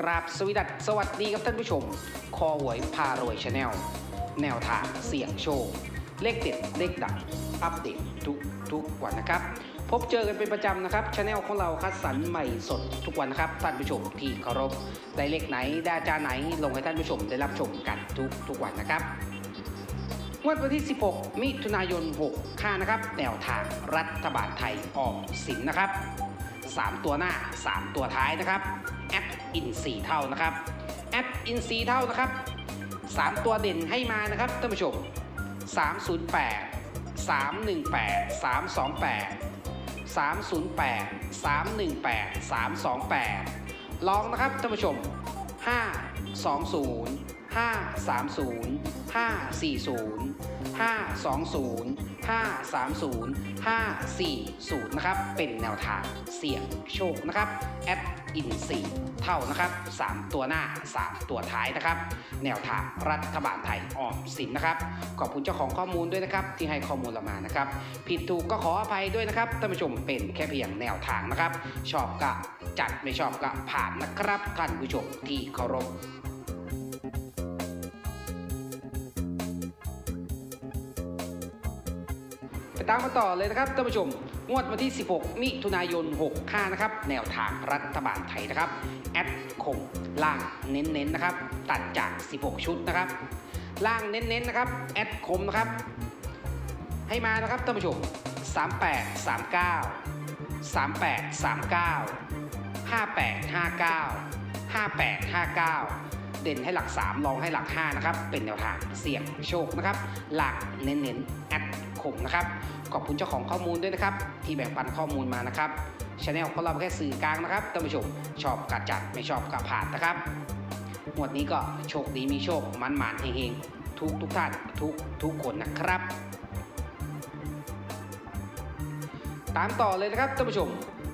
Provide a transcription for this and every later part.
กราบสวีดัสสวัสดีครับท่านผู้ชม คอหวยพารวยชาแนล แนวทางเสี่ยงโชค เลขเด็ดเลขดัง อัปเดตทุกทุกวันนะครับ พบเจอกันเป็นประจำนะครับชาแนลของเราคัดสรรใหม่สดทุกวันนะครับ ท่านผู้ชมที่เคารพ ได้เลขไหน ได้อาจารย์ไหน ลงให้ท่านผู้ชมได้รับชมกันทุกทุกวันนะครับวดวันที่ 16 มิถุนายน 6 ค่านะครับ แนวทางรัฐบาลไทยออกสินนะครับ 3 ตัวหน้า 3 ตัวท้ายนะครับ แอด อินสีเท่านะครับแอปอินสีเท่านะครับ 3 ตัวเด่นให้มานะครับท่านผู้ชม 308 318 328 308 318 328 ลองนะครับท่านผู้ชม 520 530 540 520 530 540 นะครับ เป็นแนวทางเสี่ยงโชคนะครับแอดอินซีเท่านะครับ 3 ตัวหน้า 3 ตัวท้ายนะครับ แนวทางรัฐบาลไทยออมสินนะครับ ขอบคุณเจ้าของข้อมูลด้วยนะครับ ที่ให้ข้อมูลเรามานะครับ ผิดถูกก็ขออภัยด้วยนะครับท่านผู้ชมเป็นแค่เพียงแนวทางนะครับ ชอบก็จัดไม่ชอบก็ผ่านนะครับท่านผู้ชมที่เคารพ ตามมาต่อเลยนะครับท่านผู้ชม งวดวันที่ 16 มิถุนายน 65 นะครับ แนวทางรัฐบาลไทยนะครับ แอดคงล่างเน้นๆนะครับ ตัดจาก 16 ชุดนะครับ ล่างเน้นๆนะครับ แอดคมนะครับ ให้มานะครับท่านผู้ชม 38 39 38 39 58 59 58 59 เด่นให้หลัก3ลองให้หลัก 5 นะครับ เป็นแนวทางเสี่ยงโชคนะครับ หลักเน้นๆแอดคมนะครับ ขอบคุณเจ้าของข้อมูลด้วยนะครับ ที่แบ่งปันข้อมูลมานะครับช anel ของเราแค่สื่อกลางนะครับท่านผู้ชมชอบกัดจัดไม่ชอบกัผ่านนะครับงวดนี้ก็โชคดีมีโชคมันหมานเฮงๆทุกทุกท่านทุกทุกคนนะครับ ตามต่อเลยนะครับท่านผู้ชม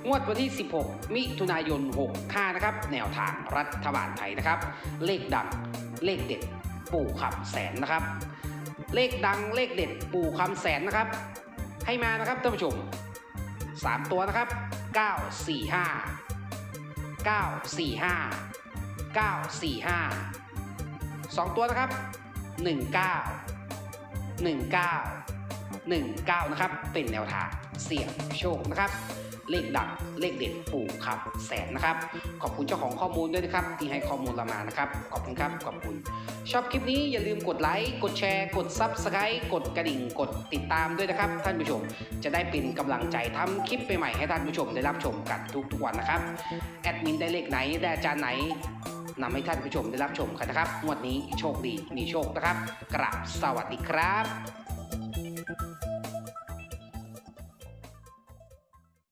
งวดวันที่ 16 มิถุนายน 65 นะครับ แนวทางรัฐบาลไทยนะครับ เลขดังเลขเด็ดปู่คำแสนนะครับ เลขดังเลขเด็ดปู่คำแสนนะครับ ให้มานะครับท่านผู้ชม 3 ตัวนะครับ 945 945 945 2 ตัวนะครับ 19 19 19 นะครับ เป็นแนวทาง เสี่ยงโชคนะครับ เลขดังเลขเด็ดปู่ขับแสนนะครับ ขอบคุณเจ้าของข้อมูลด้วยนะครับ ที่ให้ข้อมูลเรามานะครับ ขอบคุณครับ ขอบคุณ ชอบคลิปนี้อย่าลืมกดไลค์ กดแชร์ กด Subscribe กดกระดิ่ง กดติดตามด้วยนะครับ ท่านผู้ชม จะได้เป็นกำลังใจทำคลิปใหม่ๆให้ท่านผู้ชมได้รับชมกันทุกๆวันนะครับ แอดมินได้เลขไหน ได้อาจารย์ไหนนำให้ท่านผู้ชมได้รับชมกันนะครับ งวดนี้โชคดี มีโชคนะครับ กราบสวัสดีครับ